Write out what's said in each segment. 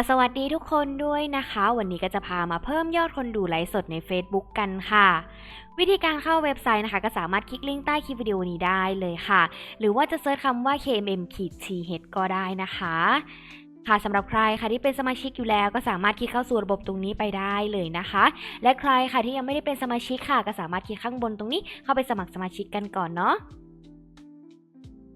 ก็สวัสดีทุกคนด้วยนะคะ วันนี้ก็จะพามาเพิ่มยอดคนดูไลฟ์สดใน Facebook กันค่ะ วิธีการเข้าเว็บไซต์นะคะ ก็สามารถคลิกลิงก์ใต้คลิปวิดีโอนี้ได้เลยค่ะ หรือว่าจะเซิร์ชคำว่า kmm ขีด th ก็ได้นะคะ ค่ะสำหรับใครค่ะที่เป็นสมาชิกอยู่แล้ว ก็สามารถคลิกเข้าสู่ระบบตรงนี้ไปได้เลยนะคะ และใครค่ะที่ยังไม่ได้เป็นสมาชิกค่ะ ก็สามารถคลิกข้างบนตรงนี้เข้าไปสมัครสมาชิกกันก่อนเนาะ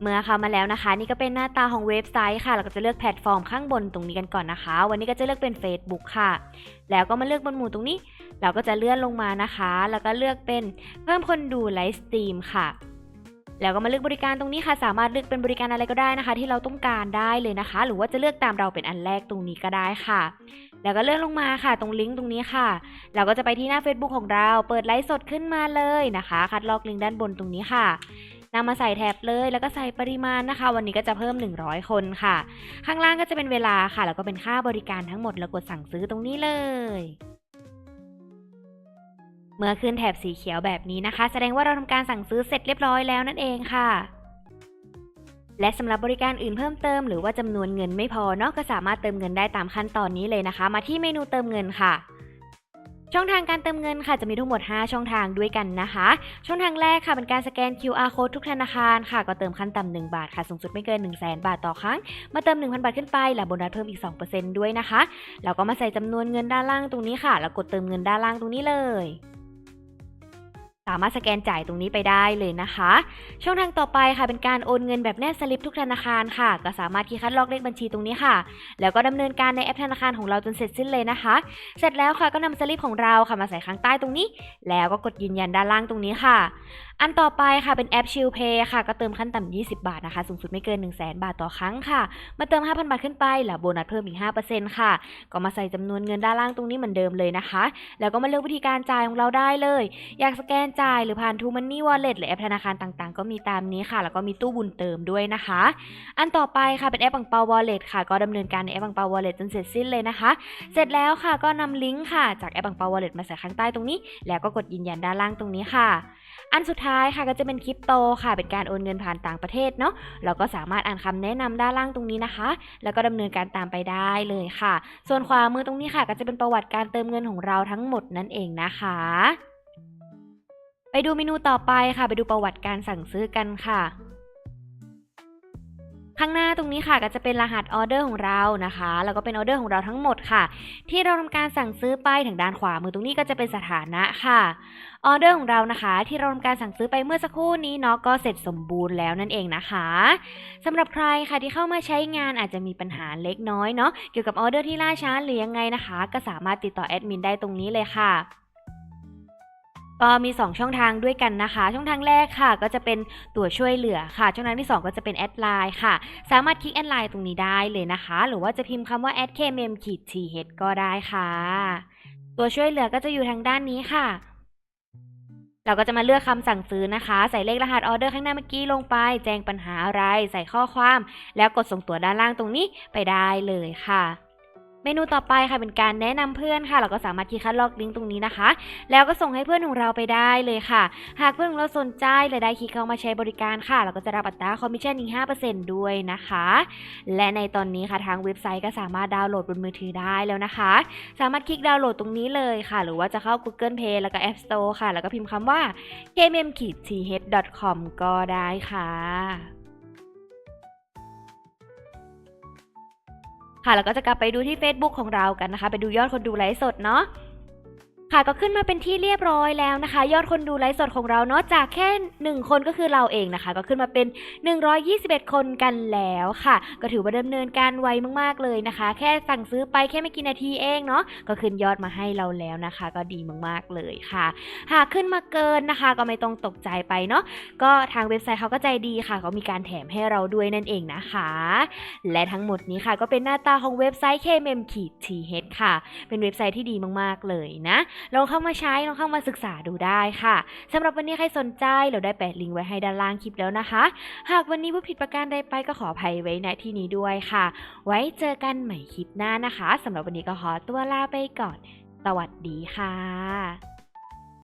เมื่อเข้ามาแล้วนะคะ นี่ก็เป็นหน้าตาของเว็บไซต์ค่ะ เราก็จะเลือกแพลตฟอร์มข้างบนตรงนี้กันก่อนนะคะ วันนี้ก็จะเลือกเป็น Facebook ค่ะ แล้วก็มาเลือกบนหมู่ตรงนี้ เราก็จะเลื่อนลงมานะคะ แล้วก็เลือกเป็นเพิ่มคนดูไลฟ์สตรีมค่ะ แล้วก็มาเลือกบริการตรงนี้ค่ะ สามารถเลือกเป็นบริการอะไรก็ได้นะคะ ที่เราต้องการได้เลยนะคะ หรือว่าจะเลือกตามเราเป็นอันแรกตรงนี้ก็ได้ค่ะ แล้วก็เลื่อนลงมาค่ะ ตรงลิงก์ตรงนี้ค่ะ เราก็จะไปที่หน้า Facebook ของเรา เปิดไลฟ์สดขึ้นมาเลยนะคะ คัดลอกลิงก์ด้านบนตรงนี้ค่ะ นำมาใส่แท็บเลยแล้วก็ใส่ปริมาณนะคะ วันนี้ก็จะเพิ่ม 100 คนค่ะ ข้างล่างก็จะเป็นเวลาค่ะ แล้วก็เป็นค่าบริการทั้งหมดแล้วกดสั่งซื้อตรงนี้เลยเมื่อขึ้นแถบสีเขียวแบบนี้นะคะ แสดงว่าเราทำการสั่งซื้อเสร็จเรียบร้อยแล้วนั่นเองค่ะ และสำหรับบริการอื่นเพิ่มเติมหรือว่าจำนวนเงินไม่พอเนาะก็สามารถเติมเงินได้ตามขั้นตอนนี้เลยนะคะ มาที่เมนูเติมเงินค่ะ ช่องทางการเติมเงินค่ะจะมีทั้งหมด 5 ช่องทางด้วยกันนะคะ ช่องทางแรกค่ะเป็นการสแกน QR code ทุกธนาคารค่ะ ก็เติมขั้นต่ำ1บาทค่ะสูงสุดไม่เกิน 1 0 0 0 0แบาทต่อครั้ง มาเติม 1,000 บาทขึ้นไปและโบนัสเพิ่มอีก 2%ด้วยนะคะแล้วก็มาใส่จำนวนเงินด้านล่างตรงนี้ค่ะ แล้วกดเติมเงินด้านล่างตรงนี้เลย สามารถสแกนจ่ายตรงนี้ไปได้เลยนะคะ ช่องทางต่อไปค่ะเป็นการโอนเงินแบบแนบสลิปทุกธนาคารค่ะ ก็สามารถที่คัดลอกเลขบัญชีตรงนี้ค่ะ แล้วก็ดำเนินการในแอปธนาคารของเราจนเสร็จสิ้นเลยนะคะ เสร็จแล้วค่ะก็นำสลิปของเราค่ะมาใส่ข้างใต้ตรงนี้ แล้วก็กดยืนยันด้านล่างตรงนี้ค่ะ อันต่อไปค่ะเป็นแอปชิลเพย์ค่ะ ก็เติมขั้นต่ำ20 บาทนะคะ สูงสุดไม่เกิน 1 0 0 0 0แบาทต่อครั้งค่ะ มาเติม 5,000 บาทขึ้นไปแล้วโบนัสเพิ่มอีก 5%ค่ะ ก็มาใส่จำนวนเงินด้านล่างตรงนี้เหมือนเดิมเลยนะคะ แล้วก็มาเลือกวิธีการจ่ายของเราได้เลย อยากสแกนจ่าย หรือผ่าน t ูมันนี่วอลเล็ตหรือแอปธนาคารต่างๆ ก็มีตามนี้ค่ะ แล้วก็มีตู้บุญเติมด้วยนะคะ อันต่อไปค่ะเป็นแอปบังเปาวอลเล็ตค่ะ ก็ดำเนินการในแอปบังเปาวอลเล็ตจนเสร็จสิ้นเลยนะคะ เสร็จแล้วค่ะก็นำลิงก์ค่ะจากแอปบังเปาวอลเล็ตมาใส่ข้างใต้ตรงนี้ แล้วก็กดยืนยันด้านล่างตรงนี้ค่ะ อันสุดท้ายค่ะก็จะเป็นคริปโตค่ะเป็นการโอนเงินผ่านต่างประเทศเนาะเราก็สามารถอ่านคำแนะนำด้านล่างตรงนี้นะคะ แล้วก็ดำเนินการตามไปได้เลยค่ะ ส่วนขวามือตรงนี้ค่ะ ก็จะเป็นประวัติการเติมเงินของเราทั้งหมดนั่นเองนะคะ ไปดูเมนูต่อไปค่ะ ไปดูประวัติการสั่งซื้อกันค่ะ ข้างหน้าตรงนี้ค่ะก็จะเป็นรหัสออเดอร์ของเรานะคะ แล้วก็เป็นออเดอร์ของเราทั้งหมดค่ะ ที่เราทำการสั่งซื้อไปทางด้านขวามือตรงนี้ก็จะเป็นสถานะค่ะออเดอร์ของเรานะคะ ที่เราทำการสั่งซื้อไปเมื่อสักครู่นี้เนาะก็เสร็จสมบูรณ์แล้วนั่นเองนะคะสำหรับใครค่ะที่เข้ามาใช้งานอาจจะมีปัญหาเล็กน้อยเนาะเกี่ยวกับออเดอร์ที่ล่าช้าหรือยังไงนะคะ ก็สามารถติดต่อแอดมินได้ตรงนี้เลยค่ะ ก็มี 2 ช่องทางด้วยกันนะคะ ช่องทางแรกค่ะ ก็จะเป็นตัวช่วยเหลือค่ะ ช่องทางที่ 2 ก็จะเป็นแอดไลน์ค่ะ สามารถคลิกแอดไลน์ตรงนี้ได้เลยนะคะ หรือว่าจะพิมพ์คำว่า a d k m m t h ก็ได้ค่ะ ตัวช่วยเหลือก็จะอยู่ทางด้านนี้ค่ะ เราก็จะมาเลือกคำสั่งซื้อนะคะ ใส่เลขรหัสออเดอร์ข้างหน้าเมื่อกี้ลงไป แจ้งปัญหาอะไร ใส่ข้อความ แล้วกดส่งตัวด้านล่างตรงนี้ไปได้เลยค่ะ เมนูต่อไปค่ะเป็นการแนะนำเพื่อนค่ะ เราก็สามารถคลิกคัดลอกลิงก์ตรงนี้นะคะ แล้วก็ส่งให้เพื่อนของเราไปได้เลยค่ะ หากเพื่อนของเราสนใจและได้คลิกเข้ามาใช้บริการค่ะ เราก็จะรับอัตราคอมมิชชั่นอีก5%ด้วยนะคะ และในตอนนี้ค่ะทางเว็บไซต์ก็สามารถดาวน์โหลดบนมือถือได้แล้วนะคะ สามารถคลิกดาวน์โหลดตรงนี้เลยค่ะ หรือว่าจะเข้า Google Play แล้วก็ App Store ค่ะ แล้วก็พิมพ์คำว่า kmm-th.com ก็ได้ค่ะ ค่ะ แล้วก็จะกลับไปดูที่ Facebook ของเรากันนะคะ ไปดูยอดคนดูไลฟ์สดเนาะ ค่ะก็ขึ้นมาเป็นที่เรียบร้อยแล้วนะคะ ยอดคนดูไลฟ์สดของเราเนาะจากแค่ 1 คนก็คือเราเองนะคะ ก็ขึ้นมาเป็น 121 คนกันแล้วค่ะ ก็ถือว่าดำเนินการไวมากๆเลยนะคะ แค่สั่งซื้อไปแค่ไม่กี่นาทีเองเนาะก็ขึ้นยอดมาให้เราแล้วนะคะ ก็ดีมากๆเลยค่ะ หากขึ้นมาเกินนะคะ ก็ไม่ต้องตกใจไปเนาะก็ทางเว็บไซต์เขาก็ใจดีค่ะเขามีการแถมให้เราด้วยนั่นเองนะคะ และทั้งหมดนี้ค่ะก็เป็นหน้าตาของเว็บไซต์ kmm-th ค่ะ เป็นเว็บไซต์ที่ดีมากๆเลยนะลองเข้ามาใช้ลองเข้ามาศึกษาดูได้ค่ะสำหรับวันนี้ใครสนใจเราได้แปะลิงก์ไว้ให้ด้านล่างคลิปแล้วนะคะ หากวันนี้ผู้ผิดประการใดไปก็ขออภัยไว้ณที่นี้ด้วยค่ะ ไว้เจอกันใหม่คลิปหน้านะคะสำหรับวันนี้ก็ขอตัวลาไปก่อน สวัสดีค่ะ